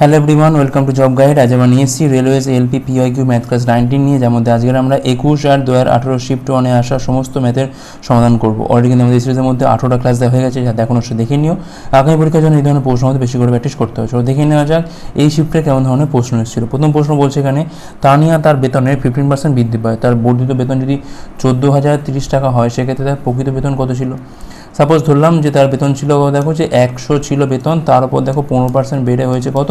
Hello everyone welcome to job guide আজ আমরা নিয়ে এসেছি railways LP Q math class nineteen নিয়ে, যার মধ্যে আজকের আমরা একুশ আর দু হাজার আঠেরো শিফট ওয়ানে আসা সমস্ত ম্যাথের সমাধান করব। অলরেডি কিন্তু আমাদের সিরিজের মধ্যে আঠেরোটা ক্লাস দেওয়া হয়ে গেছে যাতে এখন অবশ্যই দেখে নিও। আগামী পরীক্ষার জন্য এই ধরনের প্রশ্ন আমাদের বেশি করে প্র্যাকটিস করতে হবে। দেখে নেওয়া যাক এই শিফটে কেমন ধরনের প্রশ্ন এসেছিল। প্রথম প্রশ্ন বলছে এখানে, তানিয়া তার বেতনের ফিফটিন পার্সেন্ট বৃদ্ধি পায়। তার বর্ধিত বেতন যদি চোদ্দ হাজার তিরিশ টাকা হয়, সেক্ষেত্রে তার প্রকৃত বেতন কত ছিল? সাপোজ ধরলাম যে তার বেতন ছিল, দেখো যে একশো ছিল বেতন, তার উপর দেখো পনেরো পার্সেন্ট বেড়ে হয়েছে কত?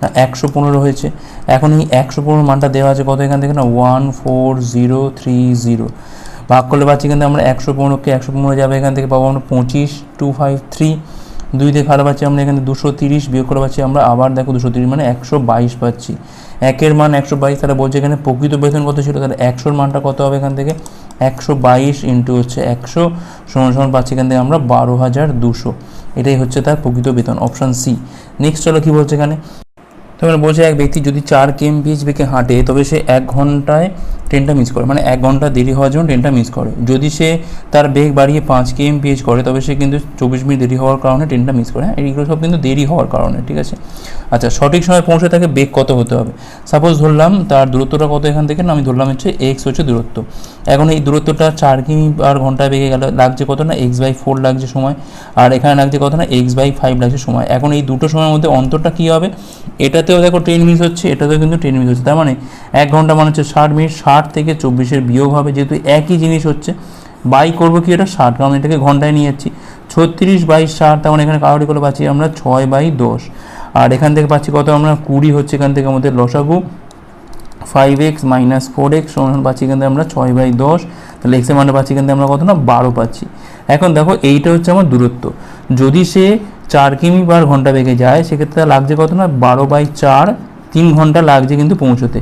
না, একশো পনেরো হয়েছে। এখন এই একশো পনেরো মানটা দেওয়া আছে কত এখান থেকে? না, one four zero three zero. ভাগ করলে পাচ্ছি কিন্তু আমরা একশো পনেরোকে একশো পনেরো যাবে এখান থেকে, পাবো আমরা পঁচিশ, টু ফাইভ, থ্রি। দুই দিয়ে খারাপ পাচ্ছি আমরা এখানে দুশো তিরিশ, বিয়োগ করে পাচ্ছি আমরা আবার দেখো দুশো তিরিশ মানে একশো বাইশ পাচ্ছি। একের মান একশো বাইশ তারা বলছে এখানে প্রকৃত বেতন কত ছিল? তাহলে একশোর মানটা কত হবে এখান থেকে? একশো বাইশ ইন্টু হচ্ছে একশো, সমান সমান পাচ্ছি এখান থেকে আমরা বারো হাজার দুশো। এটাই হচ্ছে তার প্রকৃত বেতন অপশান সি নেক্সট চলো কী বলছে এখানে? তোমার বলছে এক ব্যক্তি যদি চার কেএমপিএইচ বেগে হাঁটে, তবে সে এক ঘন্টায় ট্রেনটা মিস করে। মানে এক ঘণ্টা দেরি হওয়ার জন্য ট্রেনটা মিস করে। যদি সে তার বেগ বাড়িয়ে পাঁচ কেএমপিএইচ করে, তবে সে কিন্তু চব্বিশ মিনিট দেরি হওয়ার কারণে ট্রেনটা মিস করে। হ্যাঁ এইগুলো সব কিন্তু দেরি হওয়ার কারণে, ঠিক আছে? আচ্ছা সঠিক সময় পৌঁছে তাকে বেগ কত হতে হবে? সাপোজ ধরলাম তার দূরত্বটা কত এখান থেকে? না, আমি ধরলাম হচ্ছে এক্স হচ্ছে দূরত্ব। এখন এই দূরত্বটা চার কিমি আর ঘন্টায় বেগে গেলে, লাগছে কত না? এক্স বাই ফোর লাগছে সময়। আর এখানে লাগছে কত না? এক্স বাই ফাইভ লাগছে সময়। এখন এই দুটো সময়ের মধ্যে অন্তরটা কী হবে? এটাতেও দেখো ট্রেন মিস হচ্ছে, এটাতেও কিন্তু ট্রেন মিস হচ্ছে। তার মানে এক ঘণ্টা মানে হচ্ছে ষাট মিনিট, ষাট থেকে চব্বিশের বিয়োগ হবে যেহেতু একই জিনিস হচ্ছে। বাই করব কি এটা? ষাট, কারণ এটাকে ঘন্টায় নিয়ে যাচ্ছি। ছত্রিশ বাই ষাট তেমন এখানে কাউরি করে পাচ্ছি আমরা ছয় বাই দশ। আর এখান থেকে পাচ্ছি কত? আমরা কুড়ি হচ্ছে এখান থেকে আমাদের লসাগু। Five x minus four x সমান পাচ্ছি থেকে আমরা ছয় বাই দশ। তাহলে এক্সের মানে পাচ্ছি থেকে আমরা কত? না, বারো পাচ্ছি। এখন দেখো এইটা হচ্ছে আমার দূরত্ব। যদি সে চার কিমি পার ঘণ্টা বেগে যায়, সেক্ষেত্রে তার লাগছে কত না? বারো বাই চার, তিন ঘণ্টা লাগছে কিন্তু পৌঁছতে।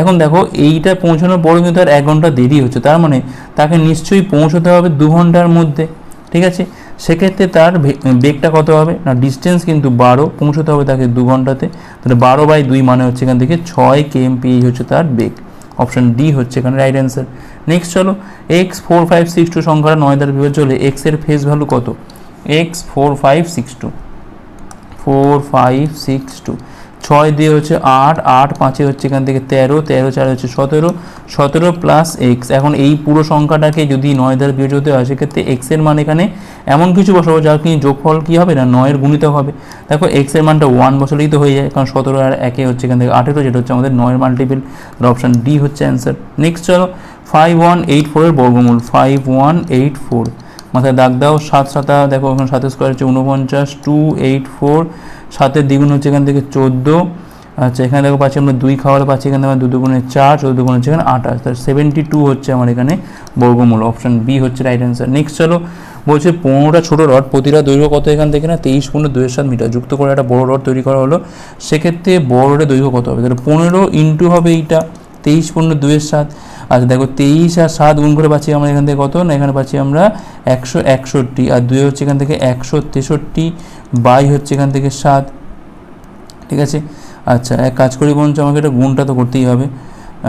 এখন দেখো, এইটা পৌঁছানোর পরে কিন্তু তার এক ঘণ্টা দেরি হচ্ছে। তার মানে তাকে নিশ্চয়ই পৌঁছতে হবে দু ঘণ্টার মধ্যে, ঠিক আছে? সেক্ষেত্রে তার বেগটা কত হবে? না ডিস্টেন্স কিন্তু বারো, পৌঁছতে হবে তাকে দু ঘন্টাতে। তাহলে বারো বাই দুই মানে হচ্ছে এখান থেকে ছয় কেএমপিএইচ হচ্ছে তার বেগ। অপশন ডি হচ্ছে এখানে রাইট অ্যান্সার নেক্সট চলো x four five six two সংখ্যাটা নয় দ্বারা বিভাজ্য হলে এক্সের ফেস ভ্যালু কত? X four five six two four five six two ছয় দিয়ে হচ্ছে আট আট পাঁচে হচ্ছে এখান থেকে তেরো তেরো চার হচ্ছে সতেরো সতেরো প্লাস এক্স এখন এই পুরো সংখ্যাটাকে যদি নয় দ্বারা বিয়োজন হতে হয়, সেক্ষেত্রে এক্সের মান এখানে এমন কিছু বসাবো যার কি যোগফল কী হবে না নয়ের গুণিতক হবে। দেখো এক্সের মানটা ওয়ান বসালেই তো হয়ে যায়, কারণ সতেরো আর একে হচ্ছে এখান থেকে আঠেরো, যেটা হচ্ছে আমাদের নয়ের মাল্টিপল অপশান ডি হচ্ছে অ্যান্সার নেক্সট চলো ফাইভ ওয়ান এইট ফোরের বর্গমূল ফাইভ ওয়ান এইট ফোর মাথায় দাগ দাও, সাত সাতা, দেখো এখন সাতের স্কোয়ার হচ্ছে উনপঞ্চাশ টু এইট ফোর সাতের দ্বিগুণ হচ্ছে এখান থেকে চোদ্দ আচ্ছা এখানে দেখো পাচ্ছি আমরা দুই খাওয়ালে পাচ্ছি এখানে আমার দু দুগুণে চার, চোদ্দ দুগুণ হচ্ছে এখানে আঠাশ তার সেভেন্টি টু হচ্ছে আমার এখানে বর্গমূল অপশান বি হচ্ছে রাইট অ্যান্সার নেক্সট চলো, বলছে পনেরোটা ছোটো রড, প্রতিটা দৈর্ঘ্য কত এখান থেকে? না তেইশ পনেরো দুইয়ের সাত মিটার, যুক্ত করে একটা বড় রড তৈরি করা হলো, সেক্ষেত্রে বড় রডের দৈর্ঘ্য কত হবে? তাহলে পনেরো ইন্টু হবে এইটা, তেইশ পনেরো দুইয়ের সাত আচ্ছা দেখো তেইশ আর সাত গুণ করে পাচ্ছি আমরা এখান থেকে কত? না, এখানে পাচ্ছি আমরা একশো একষট্টি। আর দুই হচ্ছে এখান থেকে একশো তেষট্টি, বাই হচ্ছে এখান থেকে সাত। ঠিক আছে? আচ্ছা এক কাজ করি বলছে আমাকে এটা গুণটা তো করতেই হবে।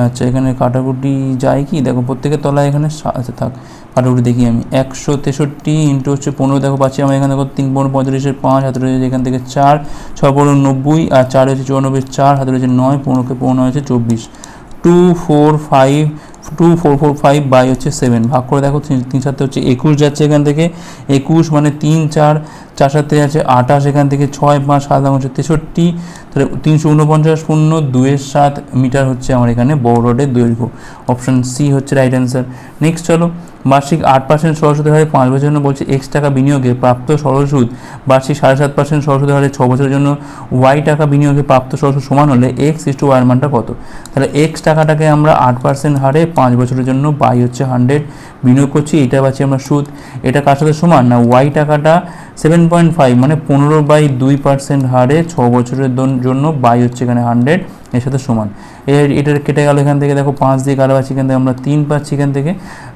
আচ্ছা এখানে কাটাকুটি যায় কি? দেখো, প্রত্যেকের তলায় এখানে আচ্ছা থাক, কাটাকুটি দেখি আমি। একশো তেষট্টি ইন্টু হচ্ছে পনেরো, দেখো পাচ্ছি আমরা এখানে দেখো তিন পনেরো পঁয়তাল্লিশের পাঁচ, হাতে রয়েছে এখান থেকে চার ছ পনেরো নব্বই, আর চার হচ্ছে চুরানব্বই চার, হাতে রয়েছে নয় পনেরোকে পনেরো হচ্ছে চব্বিশ। Two four five two four four five by হচ্ছে সেভেন ভাগ করে দেখো তিন সাথে হচ্ছে একুশ যাচ্ছে এখান থেকে। একুশ মানে তিন, চার চার আছে, আঠাশ এখান থেকে ছয় পাঁচ, সাত হচ্ছে তেষট্টি, তাহলে তিনশো উনপঞ্চাশ শূন্য দুয়ের সাত মিটার হচ্ছে আমার এখানে বড় রোডের দৈর্ঘ্য। অপশান সি হচ্ছে রাইট অ্যান্সার নেক্সট চলো, বার্ষিক আট পার্সেন্ট সরস্বতী হারে পাঁচ বছরের জন্য বলছে এক্স টাকা বিনিয়োগে প্রাপ্ত সরস্বত বার্ষিক সাড়ে সাত পার্সেন্ট সরস্বতী হারে ছ বছরের জন্য ওয়াই টাকা বিনিয়োগে প্রাপ্ত সরস্বত সমান হলে এক্স ইস টু মানটা কত? তাহলে এক্স টাকাটাকে আমরা আট পার্সেন্ট হারে পাঁচ বছরের জন্য বাই হচ্ছে হান্ড্রেড বিনিয়োগ করছি এটা পাচ্ছি আমরা সুদ। এটা কার সাথে সমান না ওয়াই টাকাটা সেভেন পয়েন্ট ফাইভ মানে পনেরো বাই দুই পার্সেন্ট হারে ছ বছরের জন্য বাই হচ্ছে এখানে হান্ড্রেড, এর সাথে সমান। এর, এটার কেটে গেল এখান থেকে, দেখো পাঁচ দিয়ে কালো পাচ্ছি এখান থেকে, আমরা তিন পাচ্ছি এখান থেকে।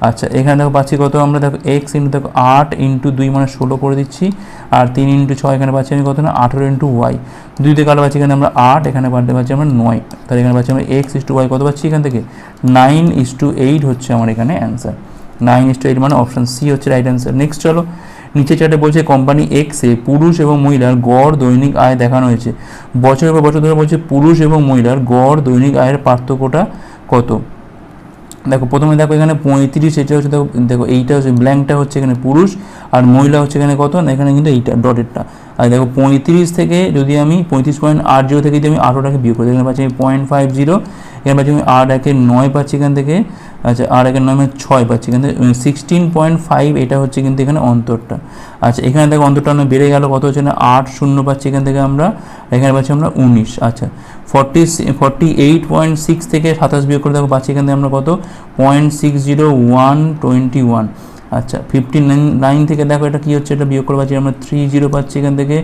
আচ্ছা এখানে দেখো পাচ্ছি কত, আমরা দেখো এক্স ইন্টু দেখো আট ইন্টু দুই মানে ষোলো করে দিচ্ছি, আর তিন ইন্টু ছয় এখানে পাচ্ছি আমি কত না, আঠেরো ইন্টু ওয়াই দুই দিয়ে কালো পাচ্ছি এখানে আমরা আট, এখানে পাল্টে পাচ্ছি আমরা নয়। তাহলে এখানে পাচ্ছি আমরা এক্স ইস টু ওয়াই কত পাচ্ছি এখান থেকে? নাইন ইস টু এইট হচ্ছে আমার এখানে answer nine is two eight মানে অপশন সি হচ্ছে রাইট অ্যান্সার নেক্সট চলো নিচে চার্টে বলছে কোম্পানি এক্সে পুরুষ এবং মহিলার গড় দৈনিক আয় দেখানো হয়েছে। বছরের পর বছর ধরে বলছে পুরুষ এবং মহিলার গড় দৈনিক আয়ের পার্থক্যটা কত? দেখো, প্রথমে দেখো এখানে পঁয়ত্রিশ, এটা হচ্ছে দেখো দেখো এইটা হচ্ছে ব্ল্যাঙ্কটা হচ্ছে এখানে পুরুষ আর মহিলা হচ্ছে এখানে কত? না, এখানে কিন্তু এইটা ডটেরটা আর দেখো পঁয়ত্রিশ থেকে যদি আমি পঁয়ত্রিশ পয়েন্ট আট জিরো থেকে যদি আমি আঠেরোটাকে বিয়োগ করি এখানে পাচ্ছি আমি পয়েন্ট ফাইভ জিরো এখানে পাচ্ছি আমি আট একের নয় পাচ্ছি এখান থেকে আচ্ছা আর একের নয় মানে ছয় পাচ্ছি এখান থেকে সিক্সটিন পয়েন্ট ফাইভ এটা হচ্ছে কিন্তু এখানে অন্তরটা। আচ্ছা এখানে দেখো অন্তরটা আমরা বেড়ে গেল, কত হচ্ছে না? আট শূন্য পাচ্ছি এখান থেকে আমরা, এখানে পাচ্ছি আমরা উনিশ আচ্ছা। Forty forty eight point six থেকে সাতাশ বিয়োগ করে দেখো, পাচ্ছি এখান থেকে আমরা কত? Point six zero one twenty one আচ্ছা ফিফটি নাইন নাইন থেকে দেখো এটা কী হচ্ছে? এটা বিয়োগ করে পাচ্ছি আমরা থ্রি জিরো পাচ্ছি এখান থেকে।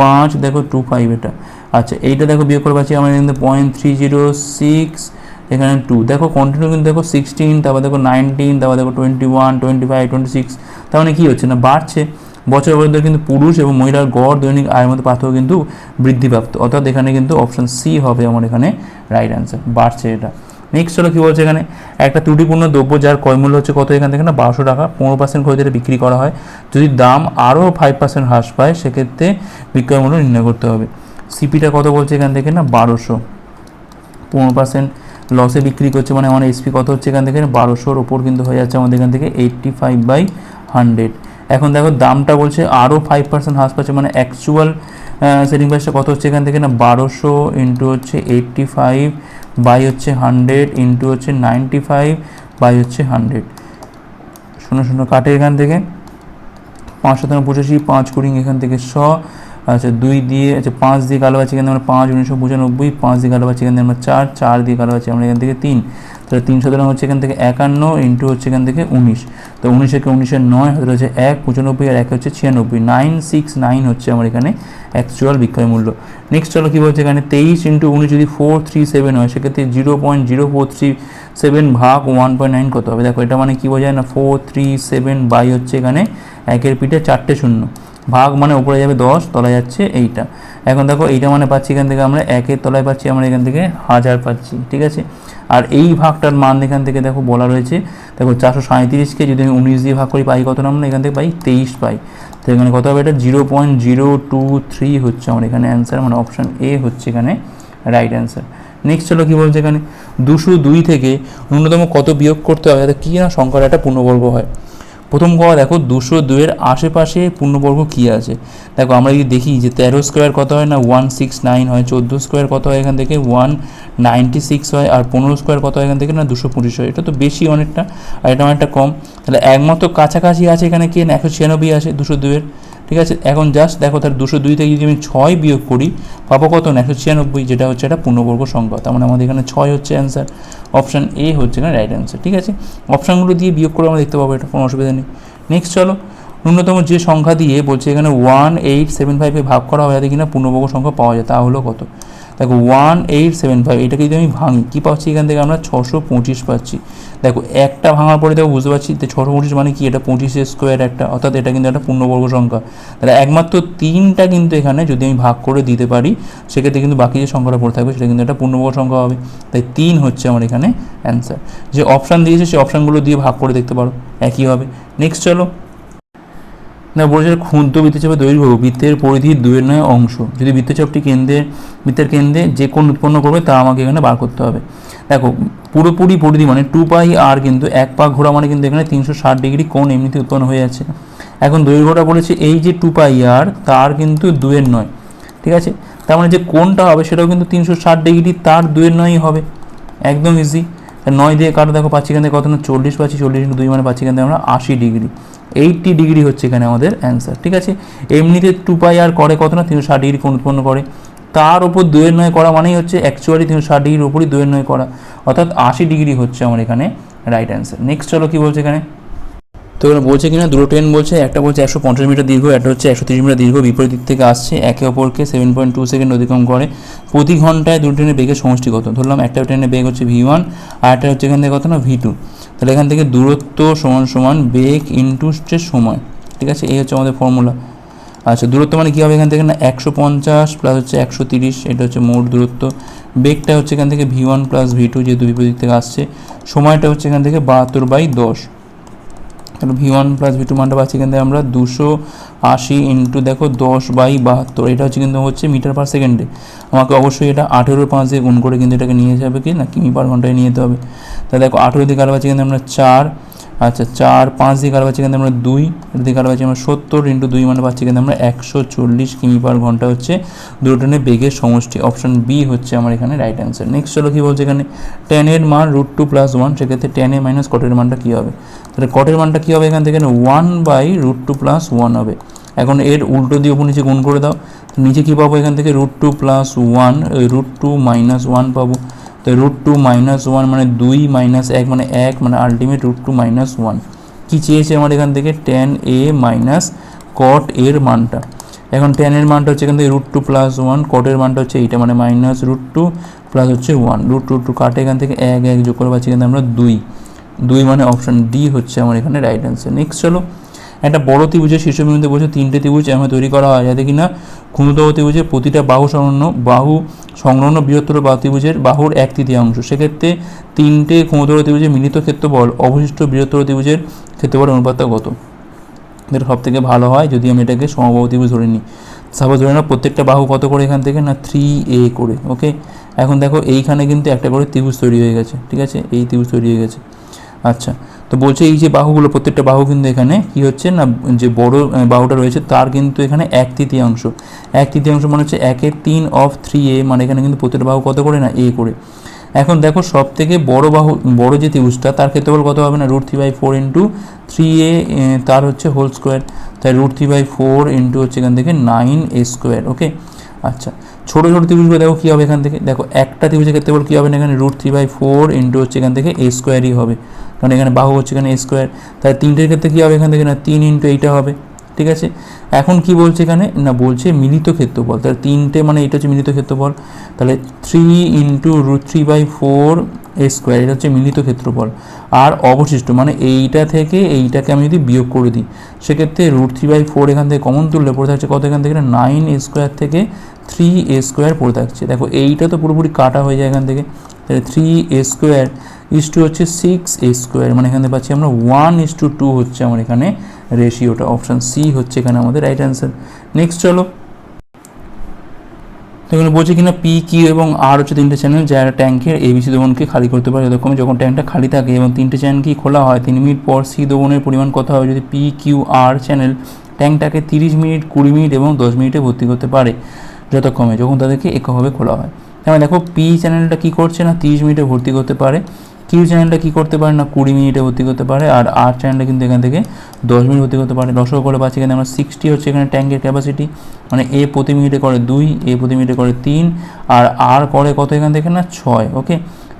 পাঁচ, দেখো টু ফাইভ এটা। আচ্ছা এইটা দেখো বিয়োগ করে পাচ্ছি আমরা এখান থেকে পয়েন্ট থ্রি জিরো সিক্স এখানে টু দেখো কন্টিনিউ কিন্তু দেখো সিক্সটিন তারপর দেখো নাইনটিন তারপর দেখো twenty one twenty five twenty six তার মানে কী হচ্ছে না? বাড়ছে। বছর বছর কিন্তু পুরুষ এবং মহিলার গড় দৈনিক আয়ের মধ্যে পার্থক্য কিন্তু বৃদ্ধিপ্রাপ্ত অর্থাৎ এখানে কিন্তু অপশান সি হবে আমার এখানে রাইট অ্যান্সার বাড়ছে এটা। নেক্সট হলো কী বলছে এখানে? একটা ত্রুটিপূর্ণ দ্রব্য যার ক্রয় মূল্য হচ্ছে কত এখান থেকে না? বারোশো টাকা। পনেরো পার্সেন্ট খরিদে বিক্রি করা হয়। যদি দাম আরও ফাইভ পার্সেন্ট হ্রাস পায়, সেক্ষেত্রে বিক্রয় মূল্য নির্ণয় করতে হবে। সিপিটা কত বলছে এখান থেকে না? বারোশো। পনেরো পার্সেন্ট লসে বিক্রি করছে মানে আমার এসপি কত হচ্ছে এখান থেকে বারোশোর ওপর কিন্তু হয়ে যাচ্ছে আমাদের এখান থেকে এইট্টি ফাইভ বাই হান্ড্রেড এখন দেখো দামটা বলছে আরও ফাইভ পার্সেন্ট হ্রাস পাচ্ছে মানে অ্যাকচুয়াল সেলিং প্রাইসটা কত হচ্ছে এখান থেকে না? বারোশো ইন্টু হচ্ছে এইট্টি ফাইভ বাই হচ্ছে হান্ড্রেড ইন্টু হচ্ছে নাইনটি ফাইভ, বাই হচ্ছে হান্ড্রেড। শূন্য শূন্য কাটে এখান থেকে। পাঁচ শতাংশ পঁচাশি, পাঁচ কুড়ি এখান থেকে শ আচ্ছা দুই দিয়ে আচ্ছা পাঁচ দিয়ে কালো আছে এখানে আমরা পাঁচ উনিশশো পঁচানব্বই, পাঁচ দিয়ে কালো আছে এখানে আমরা চার চার দিয়ে কালো আছে আমরা এখান থেকে তিন। তাহলে তিন শতরাং হচ্ছে এখান থেকে একান্ন ইন্টু হচ্ছে এখান থেকে উনিশ। তো উনিশ একে উনিশের নয়, হাতে হচ্ছে এক, পঁচানব্বই আর এক হচ্ছে ছিয়ানব্বই। নাইন, সিক্স, নাইন হচ্ছে আমার এখানে অ্যাকচুয়াল বিক্রয় মূল্য। নেক্সট চলো কী বলছে এখানে? তেইশ ইন্টু উনিশ যদি ফোর থ্রি সেভেন হয়, সেক্ষেত্রে zero point zero four three seven ভাগ ওয়ান পয়েন্ট নাইন কত হবে? দেখো, এটা মানে কী বোঝায় না? ফোর থ্রি সেভেন বাই হচ্ছে এখানে একের পিঠে চারটে শূন্য। ভাগ মানে উপরে যাবে দশ, তলায় যাচ্ছে এইটা। এখন দেখো এইটা মানে পাচ্ছি এখান থেকে আমরা একের তলায় পাচ্ছি, আমরা এখান থেকে হাজার পাচ্ছি, ঠিক আছে? আর এই ভাগটার মান এখান থেকে দেখো বলা রয়েছে, দেখো চারশো সাঁত্রিশকে যদি আমি উনিশ দিয়ে ভাগ করি, পাই কত নাম? এখান থেকে পাই তেইশ পাই। তো এখানে কত হবে? এটা zero point zero two three হচ্ছে আমার এখানে অ্যান্সার মানে অপশান এ হচ্ছে এখানে রাইট অ্যান্সার নেক্সট হলো কী বলছে এখানে? দুশো দুই থেকে ন্যূনতম কত বিয়োগ করতে হবে যাতে কী না? সংখ্যার একটা পূর্ণবর্গ হয়। প্রথম কথা দেখো, দুশো দুয়ের আশেপাশে পূর্ণবর্গ কী আছে? দেখো, আমরা যদি দেখি যে তেরো স্কোয়ার কত হয় না ওয়ান সিক্স নাইন হয়, চোদ্দ স্কোয়ার কত হয় এখান থেকে ওয়ান নাইনটি সিক্স হয়, আর পনেরো স্কোয়ার কত হয় এখান থেকে না, দুশো পঁচিশ হয়। এটা তো বেশি অনেকটা, আর এটা অনেকটা কম। তাহলে একমাত্র কাছাকাছি আছে এখানে কি না? একশো ছিয়ানব্বই আছে দুশো দুইয়ের। ঠিক আছে? এখন জাস্ট দেখো তার দুশো দুই থেকে যদি আমি ছয় বিয়োগ করি, পাবো কত একশো ছিয়ানব্বই, যেটা হচ্ছে একটা পূর্ণবর্গ সংখ্যা। তার মানে আমাদের এখানে ছয় হচ্ছে অ্যান্সার অপশান এ হচ্ছে এখানে রাইট অ্যান্সার ঠিক আছে? অপশানগুলো দিয়ে বিয়োগ করে আমরা দেখতে পাবো, এটা কোনো অসুবিধা নেই। নেক্সট চলো, ন্যূনতম যে সংখ্যা দিয়ে বলছে এখানে ওয়ান এইট সেভেন ফাইভে ভাগ করা হয় যাতে কিনা পূর্ণবর্গ সংখ্যা পাওয়া যায়, তা হলো কত? দেখো ওয়ান এইট সেভেন ফাইভ এটাকে যদি আমি ভাঙি, কী পাচ্ছি এখান থেকে আমরা ছশো পঁচিশ পাচ্ছি। দেখো একটা ভাঙার পরে দেখো বুঝতে পারছি ছশো পঁচিশ মানে কি? এটা পঁচিশের স্কোয়ার একটা, অর্থাৎ এটা কিন্তু একটা পূর্ণবর্গ সংখ্যা। তাহলে একমাত্র তিনটা কিন্তু এখানে যদি আমি ভাগ করে দিতে পারি, সেক্ষেত্রে কিন্তু বাকি যে সংখ্যাটা পড়ে থাকবে, সেটা কিন্তু একটা পূর্ণবর্গ সংখ্যা হবে। তাই তিন হচ্ছে আমার এখানে অ্যান্সার যে অপশান দিয়েছে সেই অপশানগুলো দিয়ে ভাগ করে দেখতে পারো, একই হবে। নেক্সট চলো না, বলেছে ক্ষুদ্র বৃত্তচাপের দৈর্ঘ্য বৃত্তের পরিধির দুয়ের নয় অংশ। যদি বৃত্তচাপটি কেন্দ্রের বৃত্তের কেন্দ্রে যে কোণ উৎপন্ন করবে, তা আমাকে এখানে বার করতে হবে। দেখো, পুরোপুরি পরিধি মানে টু পাই আর কিন্তু এক পাক ঘোরা মানে কিন্তু এখানে তিনশো ষাট ডিগ্রি কোণ এমনিতে উৎপন্ন হয়ে যাচ্ছে। এখন দৈর্ঘ্যটা বলেছে এই যে টু পাই আর তার কিন্তু দুয়ের নয়। ঠিক আছে? তার মানে যে কোণটা হবে, সেটাও কিন্তু তিনশো ষাট ডিগ্রি, তার দুয়ের নয়ই হবে। একদম ইজি নয় দিয়ে কারও দেখো, পাচ্ছি এখান থেকে কত না, চল্লিশ পাচ্ছি, চল্লিশ দুই মানে পাচ্ছি থেকে আমরা আশি ডিগ্রি। এইটটি ডিগ্রি হচ্ছে এখানে আমাদের অ্যান্সার ঠিক আছে? এমনিতে টু পাই আর করে কত না? তিনশো ষাট ডিগ্রি কোণ উৎপন্ন করে। তার ওপর দুয়ের নয় করা মানেই হচ্ছে অ্যাকচুয়ালি তিনশো ষাট ডিগ্রির ওপরই দুয়ের নয় করা। অর্থাৎ আশি ডিগ্রি হচ্ছে আমার এখানে রাইট অ্যান্সার নেক্সট চলো কী বলছে এখানে? তো এখানে বলছে কিনা? দুটো ট্রেন বলছে, একটা বলছে একশো পঞ্চাশ মিটার দীর্ঘ, একটা হচ্ছে একশো তিরিশ মিটার দীর্ঘ, বিপরীত দিক থেকে আসছে, একে অপরকে সেভেন পয়েন্ট টু সেকেন্ড অতিক্রম করে। প্রতি ঘন্টায় দুটো ট্রেনের বেগের সমষ্টি কত? ধরলাম একটা ট্রেনের বেগ হচ্ছে ভি ওয়ান আর একটা হচ্ছে এখান থেকে কত না? ভি টু তাহলে এখান থেকে দূরত্ব সমান সমান বেগ ইন্টু সময়। ঠিক আছে? এই হচ্ছে আমাদের ফর্মুলা আচ্ছা দূরত্ব মানে কী হবে এখান থেকে না? একশো পঞ্চাশ প্লাস হচ্ছে একশো তিরিশ, এটা হচ্ছে মোট দূরত্ব। বেগটা হচ্ছে এখান থেকে V one plus V two যেহেতু বিপরীত দিক থেকে আসছে। সময়টা হচ্ছে এখান থেকে বাহাত্তর বাই দশ। তাহলে V one plus V two মানটা পাচ্ছি থেকে আমরা দুশো আশি ইন্টু দেখো দশ বাই বাহাত্তর। এটা হচ্ছে কিন্তু হচ্ছে মিটার পার সেকেন্ডে। আমাকে অবশ্যই এটা আঠেরো পাঁচ দিয়ে গুণ করে কিন্তু এটাকে নিয়ে যাবে কি? না কিমি পার ঘন্টায় নিয়ে যেতে হবে? তাহলে দেখো, আঠেরো দিকে আরও পাচ্ছি কিন্তু আমরা চার। আচ্ছা চার পাঁচ দিকে আরও পাচ্ছি কিন্তু আমরা দুই। দিকে আরও পাচ্ছি আমরা সত্তর ইন্টু দুই মানে পাচ্ছি কিন্তু আমরা একশো চল্লিশ কিমি পার ঘণ্টা হচ্ছে দুটো ট্রেনের বেগের সমষ্টি। অপশন বি হচ্ছে আমার এখানে রাইট অ্যান্সার নেক্সট চলো কী বলছে এখানে? টেনের মান রুট টু প্লাস ওয়ান সেক্ষেত্রে টেনে মাইনাস কটের মানটা কী হবে? তাহলে কটের মানটা কী হবে এখান থেকে? One by root two plus one হবে। এখন এর উল্টো দিয়ে ওপর নিচে গুণ করে দাও। নিচে কী পাবো এখান থেকে? Root two plus one root two minus one পাবো। তো রুট টু মাইনাস ওয়ান মানে দুই মাইনাস এক মানে এক মানে ultimate root two minus one কী চেয়েছে আমার এখান থেকে? টেন এ মাইনাস কট এর মানটা। এখন টেনের মানটা হচ্ছে এখান থেকে রুট টু প্লাস ওয়ান কটের মানটা হচ্ছে এইটা মানে মাইনাস রুট টু প্লাস হচ্ছে ওয়ান রুট টু টু কাটে এখান থেকে এক এক যোগ করে পাচ্ছি কিন্তু আমরা দুই। দুই মানে অপশন ডি হচ্ছে আমার এখানে রাইট অ্যান্সার নেক্সট চলো, একটা বড় ত্রিভুজের শীর্ষবিন্দুতে বসে তিনটে ত্রিভুজ এমন তৈরি করা হয় যাতে কিনা? ক্ষুদ্রতর ত্রিভুজের প্রতিটা বাহু সংলগ্ন বাহু সংলগ্ন বৃহত্তর বা ত্রিভুজের বাহুর এক তৃতীয়াংশ। সেক্ষেত্রে তিনটে ক্ষুদ্রতর ত্রিভুজের মিলিত ক্ষেত্রফল, অবশিষ্ট বৃহত্তর ত্রিভুজের ক্ষেত্রফল অনুপাতটা কত? এটা সব থেকে ভালো হয় যদি আমি এটাকে সমবাহু ত্রিভুজ ধরে নিই। সাপোজ ধরে নাও প্রত্যেকটা বাহু কত করে এখান থেকে? না থ্রি এ করে ওকে এখন দেখো এইখানে কিন্তু একটা করে ত্রিভুজ তৈরি হয়ে গেছে, ঠিক আছে? এই ত্রিভুজ তৈরি হয়ে গেছে। আচ্ছা তো বলছে এই যে বাহুগুলো, প্রত্যেকটা বাহু কিন্তু এখানে কি হচ্ছে না, যে বড় বাহুটা রয়েছে, তার কিন্তু এখানে এক তৃতীয়াংশ। এক তৃতীয়াংশ মানে হচ্ছে একের তিন অফ থ্রি এ মানে এখানে কিন্তু প্রত্যেকটা বাহু কত করে না, এ করে। এখন দেখো সব থেকে বড় বাহু, বড় যে ত্রিভুজটা, তার ক্ষেত্রফল কত হবে না, root three by four into three A, তার হচ্ছে হোল স্কোয়ার। তাই root three by four into হচ্ছে এখান থেকে নাইন এ স্কোয়ার, ওকে? আচ্ছা ছোটো ছোটো ত্রিভুজগুলো দেখো কী হবে এখান থেকে। দেখো, একটা ত্রিভুজের ক্ষেত্রফল কী হবে না, এখানে root three by four into হচ্ছে এখান থেকে এ স্কোয়ারই হবে। কারণ এখানে বাহু হচ্ছে এখানে এ স্কোয়ার তাই তিনটের ক্ষেত্রে কী হবে এখান থেকে না? তিন ইন্টু এইটা হবে। ঠিক আছে? এখন কি বলছে এখানে? না, বলছে মিলিত ক্ষেত্রফল। তাহলে তিনটে মানে এটা হচ্ছে মিলিত ক্ষেত্রফল। তাহলে three into root three by four A square এটা হচ্ছে মিলিত ক্ষেত্রফল। আর অবশিষ্ট মানে এইটা থেকে এইটাকে আমি যদি বিয়োগ করে দিই, সেক্ষেত্রে রুট থ্রি বাই ফোর এখান থেকে কমন তুললে পড়ে থাকছে কত এখান থেকে? নাইন এ স্কোয়ার থেকে থ্রি এ স্কোয়ার পড়ে থাকছে। দেখো, এইটা তো পুরোপুরি কাটা হয়ে যায় এখান থেকে। তাহলে three A square is two হচ্ছে সিক্স এ স্কোয়ার মানে এখানে পাচ্ছি আমরা ওয়ান ইস টু টু হচ্ছে আমার এখানে রেশিওটা অপশান সি হচ্ছে এখানে আমাদের রাইট অ্যান্সার নেক্সট চলো। তো এখানে বলছে কিনা পি কিউ এবং আর হচ্ছে তিনটে চ্যানেল যারা ট্যাঙ্কের এবিসি দোবনকে খালি করতে পারে। যতক্ষণ যখন ট্যাঙ্কটা খালি থাকে এবং তিনটে চ্যানেলকেই খোলা হয়, তিন মিনিট পর সি দোবনের পরিমাণ কত হবে? যদি পি কিউ আর চ্যানেল ট্যাঙ্কটাকে তিরিশ মিনিট, কুড়ি মিনিট এবং দশ মিনিটে ভর্তি করতে পারে, যতক্ষণে যখন তাদেরকে এককভাবে খোলা হয়। তাহলে দেখো পি চ্যানেলটা কী করছে না? তিরিশ মিনিটে ভর্তি করতে পারে। কিউ চ্যানেলটা কী করতে পারে না কুড়ি মিনিটে ভর্তি করতে পারে, আর আর চ্যানেলটা কিন্তু এখান থেকে দশ মিনিট ভর্তি করতে পারে। দশক করে পাচ্ছি এখানে আমরা সিক্সটি হচ্ছে এখানে ট্যাঙ্কের ক্যাপাসিটি মানে এ প্রতি মিনিটে করে দুই এ প্রতি মিনিটে করে তিন, আর আর করে কত এখান থেকে না ছয় ওকে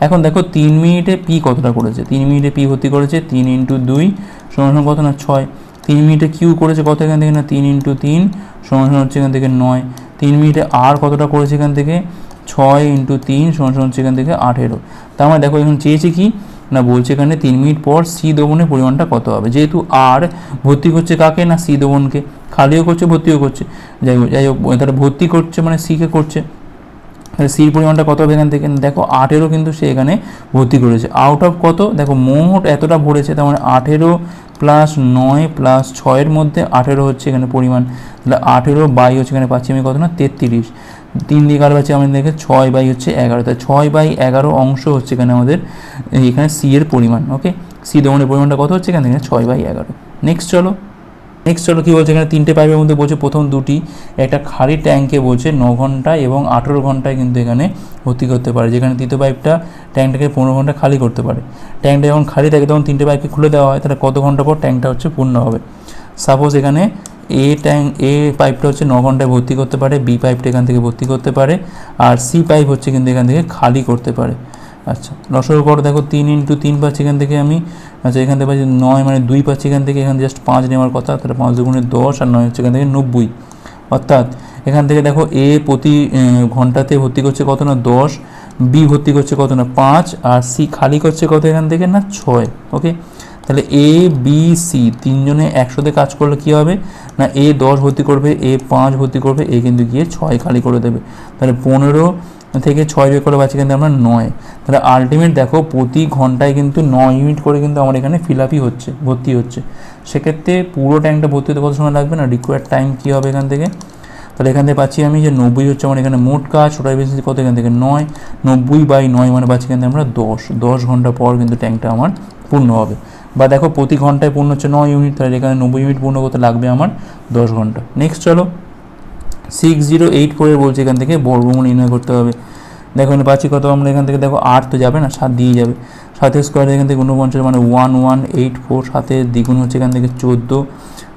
এখন দেখো তিন মিনিটে পি কতটা করেছে? তিন মিনিটে পি ভর্তি করেছে তিন ইন্টু দুই সমান কত না ছয়, তিন মিনিটে কিউ করেছে কত এখান থেকে না তিন ইন্টু তিন সমান হচ্ছে এখান থেকে নয়, তিন মিনিটে আর কতটা করেছে এখান থেকে? ছয় ইন্টু তিন সমান সমান এখান থেকে আঠেরো। তার মানে দেখো এখন চেয়েছে কি? না, বলছে এখানে তিন মিনিট পর সি দমনের পরিমাণটা কত হবে? যেহেতু আর ভর্তি করছে কাকে? না, সি দমনকে খালিও করছে, ভর্তিও করছে। যাই হোক যাই হোক তারা ভর্তি করছে মানে সিকে করছে? তাহলে সির পরিমাণটা কত হবে এখান থেকে? দেখো আঠেরো কিন্তু সে এখানে ভর্তি করেছে। আউট অফ কত? দেখো মোট এতটা ভরেছে, তার মানে আঠেরো প্লাস নয় প্লাস ছয়ের মধ্যে আঠেরো হচ্ছে এখানে পরিমাণ। তাহলে আঠেরো বাই হচ্ছে এখানে পাচ্ছি আমি কত না? তেত্রিশ। তিন দিয়ে কার পাচ্ছি আমাদের দেখে ছয় বাই হচ্ছে এগারো। তাই ছয় বাই এগারো অংশ হচ্ছে এখানে আমাদের এখানে সি এর পরিমাণ ওকে সি দমনের পরিমাণটা কত হচ্ছে এখান? থেকে ছয় বাই এগারো। নেক্সট চলো। নেক্সট চলো কী বলছে এখানে? তিনটে পাইপের মধ্যে বলছে প্রথম দুটি, একটা খালি ট্যাঙ্কে বলছে ন ঘণ্টা এবং আঠেরো ঘন্টায় কিন্তু এখানে ভর্তি করতে পারে। যেখানে তৃতীয় পাইপটা ট্যাঙ্কটাকে পনেরো ঘণ্টা খালি করতে পারে। ট্যাঙ্কটা যখন খালি থাকে তখন তিনটে পাইপকে খুলে দেওয়া হয়, তাহলে কত ঘণ্টা পর ট্যাঙ্কটা হচ্ছে পূর্ণ হবে? সাপোজ এখানে এ ট্যাঙ্ক এ পাইপটা হচ্ছে ন ঘন্টায় ভর্তি করতে পারে বি পাইপটা এখান থেকে ভর্তি করতে পারে, আর সি পাইপ হচ্ছে কিন্তু এখান থেকে খালি করতে পারে। আচ্ছা লসর করো দেখো তিন ইন্টু তিন পাচ্ছি এখান থেকে আমি আচ্ছা এখান থেকে পাচ্ছি নয় মানে দুই পাচ্ছি এখান থেকে, এখানে জাস্ট পাঁচ নেওয়ার কথা, তাহলে পাঁচ দুগুণে দশ আর নয় হচ্ছে এখান থেকে নব্বই। অর্থাৎ এখান থেকে দেখো এ প্রতি ঘন্টাতে ভর্তি করছে কত না? দশ বি ভর্তি করছে কত না? পাঁচ, আর সি খালি করছে কত এখান থেকে? না, ছয় ওকে তাহলে এ বি সি তিনজনে একসাথে কাজ করলে কী হবে? না এ দশ ভর্তি করবে এ পাঁচ ভর্তি করবে এ কিন্তু গিয়ে ছয় খালি করে দেবে। তাহলে পনেরো থেকে ছয় বিয়োগ করে পাচ্ছি কিন্তু আমরা নয়। তাহলে আলটিমেট দেখো, প্রতি ঘন্টায় কিন্তু নয় ইউনিট করে কিন্তু আমার এখানে ফিল আপই হচ্ছে, ভর্তি হচ্ছে। সেক্ষেত্রে পুরো ট্যাঙ্কটা ভর্তি হতে কত সময় লাগবে না? রিকোয়ার্ড টাইম কী হবে এখান থেকে? তাহলে এখান থেকে পাচ্ছি আমি যে নব্বই হচ্ছে আমার এখানে মোট কাজ ওটাই বেশি কত? এখান থেকে নয়। নব্বই বাই নয় মানে পাচ্ছি থেকে আমরা দশ। দশ ঘণ্টা পর কিন্তু ট্যাঙ্কটা আমার পূর্ণ হবে। বা দেখো প্রতি ঘন্টায় পূর্ণ হচ্ছে নয় ইউনিট তাহলে এখানে নব্বই ইউনিট পূর্ণ করতে লাগবে আমার দশ ঘণ্টা। নেক্সট চলো। সিক্স জিরো এইট ফোরের বলছে এখান থেকে বর্গমূল নির্ণয় করতে হবে। দেখো এখানে পাচ্ছি কত? আমরা এখান থেকে দেখো আট তো যাবে না, সাত দিয়ে যাবে। সাতের স্কোয়ার এখান থেকে ঊনপঞ্চাশ মানে ওয়ান ওয়ান এইট ফোর সাতের দ্বিগুণ হচ্ছে এখান থেকে চোদ্দ।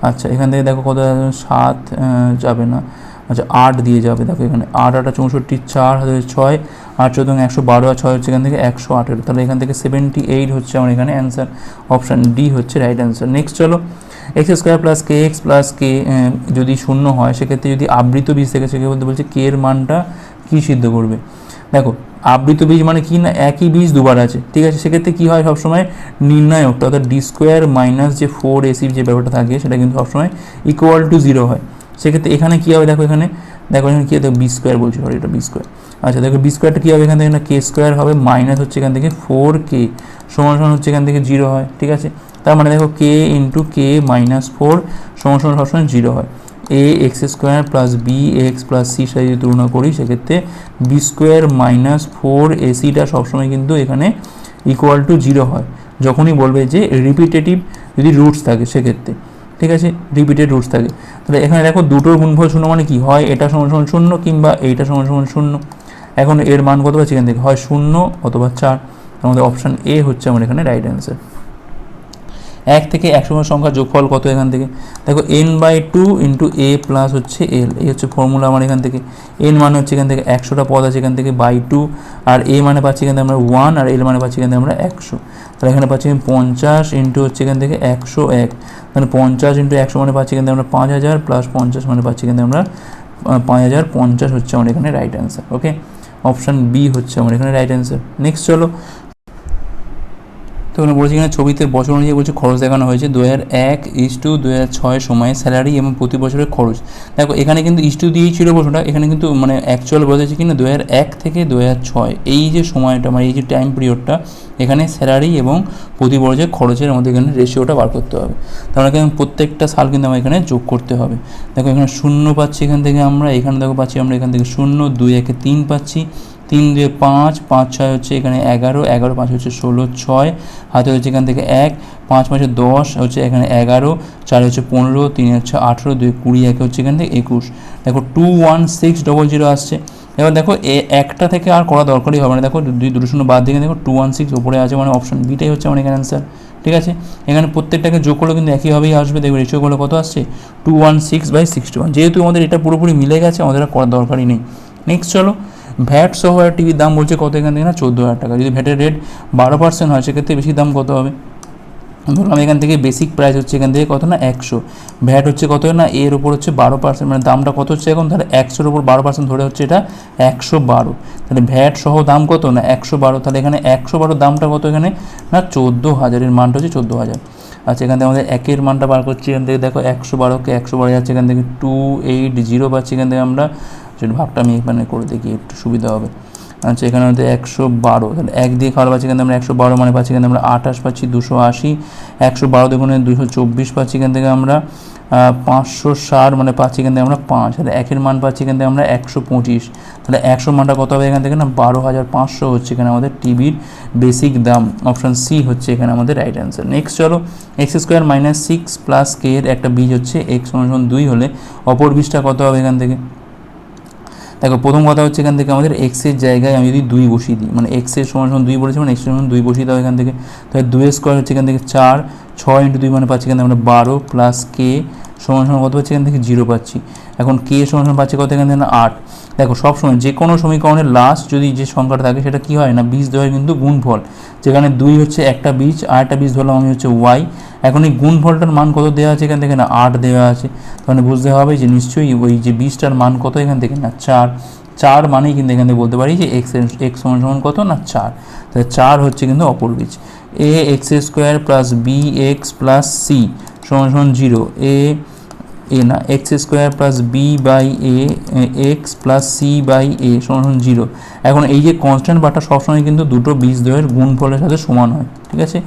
আচ্ছা এখান থেকে দেখো কত? সাত যাবে না। আচ্ছা আট দিয়ে যাবে। দেখো এখানে আট, আটা চৌষট্টি, চার হাজার ছয়, আট, চোদ্দ একশো বারো, আর ছয় হচ্ছে এখান থেকে একশো আঠেরো তাহলে এখান থেকে সেভেন্টি এইট হচ্ছে আমার এখানে অ্যান্সার অপশান ডি হচ্ছে রাইট অ্যান্সার নেক্সট চলো x square plus K x plus K যদি শূন্য হয়, সেক্ষেত্রে যদি আবৃত বীজ থেকে সেক্ষেত্রে বলতে বলছে কে এর মানটা কী সিদ্ধ করবে? দেখো, আবৃত বীজ মানে কি না, একই বীজ দুবার আছে। ঠিক আছে, সেক্ষেত্রে কী হয় সবসময়? নির্ণায়কটা অর্থাৎ ডি স্কোয়ার মাইনাস যে ফোর এসির যে ব্যাপারটা থাকে, সেটা কিন্তু সবসময় ইকুয়াল টু জিরো হয়। সেক্ষেত্রে এখানে কী হবে? দেখো এখানে দেখো এখানে কী দেখো বি স্কোয়ার বলছি সরি এটা বি স্কোয়ার আচ্ছা দেখো বি স্কোয়ারটা কী হবে? এখান থেকে কে স্কোয়ার হবে মাইনাস হচ্ছে এখান থেকে ফোর কে সমান সমান হচ্ছে এখান থেকে জিরো হয়, ঠিক আছে? তার মানে দেখো K into K minus four সমান সমান সবসময় জিরো হয়। A x square plus B x plus C সাথে যদি তুলনা করি, সেক্ষেত্রে বি স্কোয়ার মাইনাস ফোর এসিটা সবসময় কিন্তু এখানে ইকুয়াল টু জিরো হয়। যখনই বলবে যে রিপিটেটিভ যদি রুটস থাকে, সেক্ষেত্রে। ঠিক আছে? রিপিটেড রুটস থাকে। তাহলে এখানে দেখো দুটোর গুণফল শূন্য মানে কি? হয় এটা সমান সমান শূন্য কিংবা এইটা সমান সমান শূন্য। এখন এর মান কত পাচ্ছি এখান থেকে? হয় শূন্য অথবা চার। আমাদের অপশান এ হচ্ছে আমার এখানে রাইট অ্যান্সার এক থেকে একশো সংখ্যা যোগফল কত এখান থেকে? দেখো N by two into A plus হচ্ছে এল এই হচ্ছে ফর্মুলা আমার এখান থেকে। এন মানে হচ্ছে এখান থেকে একশোটা পদ আছে এখান থেকে বাই টু আর এ মানে পাচ্ছি এখান থেকে আমরা ওয়ান আর এল মানে পাচ্ছি এখান থেকে আমরা একশো। তাহলে এখানে পাচ্ছি পঞ্চাশ ইন্টু হচ্ছে এখান থেকে একশো এক। মানে পঞ্চাশ ইন্টু একশো মানে পাচ্ছি এখান থেকে আমরা পাঁচ হাজার প্লাস পঞ্চাশ মানে পাচ্ছি এখান থেকে আমরা পাঁচ হাজার পঞ্চাশ হচ্ছে আমার এখানে right answer okay option B হচ্ছে আমার এখানে রাইট অ্যান্সার নেক্সট চলো এখানে বলেছি, এখানে ছবিতে বছর অনুযায়ী বলছে খরচ দেখানো হয়েছে দু হাজার এক ইস টু দু হাজার ছয় সময়ে স্যালারি এবং প্রতি বছরের খরচ। দেখো, এখানে কিন্তু ইস টু দিয়েই ছিল প্রশ্নটা এখানে কিন্তু মানে অ্যাকচুয়াল বলেছে কিনা দু হাজার এক থেকে দু হাজার ছয়। এই যে সময়টা মানে এই যে টাইম পিরিয়ডটা এখানে স্যালারি এবং প্রতি বছরের খরচের আমাদের এখানে রেশিওটা বার করতে হবে। তার মানে এখানে প্রত্যেকটা সাল কিন্তু আমার এখানে যোগ করতে হবে। দেখো, এখানে শূন্য পাচ্ছি এখান থেকে আমরা, এখানে দেখো পাচ্ছি আমরা, এখান থেকে শূন্য, দুই একে তিন পাচ্ছি। তিন দুয়ে পাঁচ পাঁচ ছয় হচ্ছে এখানে এগারো এগারো পাঁচ হচ্ছে ষোলো, ছয় হাতে হচ্ছে এখান থেকে এক, পাঁচ পাঁচে দশ, হচ্ছে এখানে এগারো, চার হচ্ছে পনেরো, তিন হচ্ছে আঠেরো, দুই কুড়ি, একে হচ্ছে এখান থেকে একুশ। দেখো two one six double zero আসছে। এবার দেখো এ একটা থেকে আর করা দরকারই হবে না। দেখো দুই, দুটো শূন্য বাদ দিয়ে দেখো টু ওয়ান সিক্স ওপরে আছে মানে অপশন বিটাই হচ্ছে আমার এখানে অ্যান্সার ঠিক আছে? এখানে প্রত্যেকটাকে যোগ করলেও কিন্তু একইভাবেই আসবে। দেখবে রেশিওগুলো কত আসছে? Two one six by sixty one যেহেতু আমাদের এটা পুরোপুরি মিলে গেছে, আমাদের আর করার দরকারই নেই। নেক্সট চলো। ভ্যাট সহ একটা টিভির দাম বলছে কত এখান থেকে না? চোদ্দ হাজার টাকা। যদি ভ্যাটের রেট বারো পার্সেন্ট হয়, সেক্ষেত্রে বেশি দাম কত হবে? ধরলাম এখান থেকে বেসিক প্রাইস হচ্ছে এখান থেকে কত না? একশো। ভ্যাট হচ্ছে কত না? এর উপর হচ্ছে বারো পার্সেন্ট মানে দামটা কত হচ্ছে এখন? তাহলে একশোর উপর বারো পার্সেন্ট ধরে হচ্ছে এটা একশো বারো। তাহলে ভ্যাট সহ দাম কত না? একশো বারো। তাহলে এখানে একশো বারো দামটা কত এখানে? না, চোদ্দ হাজারের মানটা হচ্ছে চোদ্দ হাজার। আচ্ছা এখান থেকে আমাদের একের মানটা বার করছি। এখান থেকে দেখো, একশো বারোকে একশো বারো যাচ্ছে। এখান থেকে টু এইট জিরো পাচ্ছি। এখান থেকে আমরা সেটা ভাগটা আমি এখানে করে দেখি, একটু সুবিধা হবে। আচ্ছা এখানে আমাদের একশো বারো, তাহলে এক দিয়ে খাওয়া পাচ্ছি এখানে আমরা একশো বারো মানে পাচ্ছি এখানে আমরা আঠাশ পাচ্ছি দুশো আশি, একশো বারো দেখুন দুশো চব্বিশ পাচ্ছি এখান থেকে আমরা পাঁচশো ষাট মানে পাচ্ছি এখান থেকে আমরা পাঁচ, তাহলে একের মান পাচ্ছি এখান থেকে আমরা একশো পঁচিশ, তাহলে একশো মানটা কত হবে এখান থেকে না, বারো হাজার পাঁচশো হচ্ছে এখানে আমাদের টিভির বেসিক দাম অপশান সি হচ্ছে এখানে আমাদের রাইট অ্যান্সার নেক্সট চলো x square minus six plus K এর একটা বীজ হচ্ছে এক্স অনুসরণ দুই হলে অপর বীজটা কত হবে এখান থেকে? দেখো, প্রথম কথা হচ্ছে এখান থেকে আমাদের এক্সের জায়গায় আমি যদি দুই বসিয়ে দিই মানে এক্সের সমান সমান দুই বলেছি মানে এক্সের সমান দুই বসিয়ে দাও এখান থেকে, তাহলে দুই স্কোয়ার হচ্ছে এখান থেকে চার, ছয় ইন্টু দুই মানে পাচ্ছি এখান আমরা বারো প্লাস কে সমান সমান কত পাচ্ছি এখান থেকে জিরো পাচ্ছি। এখন কে সমান সমান পাচ্ছি কত এখান থেকে? আট। দেখো, সবসময় যে কোনো সমীকরণের লাস্ট যদি যে সংখ্যাটা থাকে, সেটা কি হয় না? বীজ দেওয়ার কিন্তু গুণফল। যেখানে দুই হচ্ছে একটা বীজ, আর একটা বীজ ধরলাম আমি হচ্ছে ওয়াই এখন এই গুণফলটার মান কত দেওয়া আছে এখান থেকে না? আট দেওয়া আছে। তাহলে বুঝতে হবে যে নিশ্চয়ই ওই যে বীজটার মান কত এখান থেকে না? চার। চার মানেই কিন্তু এখান থেকে বলতে পারি যে এক্স এক্স সমান সমান কত না? চার। তাহলে চার হচ্ছে কিন্তু অপর বীজ। A x square plus B x plus C সমান সমান জিরো এ এ না x square plus B by A x plus C by A সমান জিরো এখন এই যে কনস্ট্যান্ট বারটা সবসময় কিন্তু দুটো বীজদ্বয়ের গুণফলের সাথে সমান হয়, ঠিক আছে?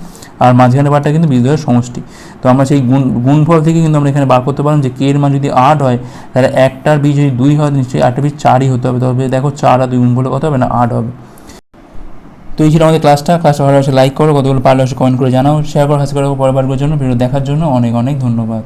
আর মাঝখানে বারটা কিন্তু বীজদ্বয়ের সমষ্টি। তো আমরা সেই গুণ, গুণফল থেকে কিন্তু আমরা এখানে বার করতে পারলাম যে কে এর মান যদি আট হয়, তাহলে একটার বীজ যদি দুই হয়, নিশ্চয়ই আটটা বীজ চারই হতে হবে। তবে দেখো চার আর দুই গুণফলে কত হবে না? আট হবে। তো এই ছিল আমাদের ক্লাসটা ক্লাসটা ভালো লাইক করো, কতগুলো পারলে কমেন্ট করে জানাও। শেয়ার করো, হাসি করো, পরের বারবার জন্য। ভিডিও দেখার জন্য অনেক অনেক ধন্যবাদ।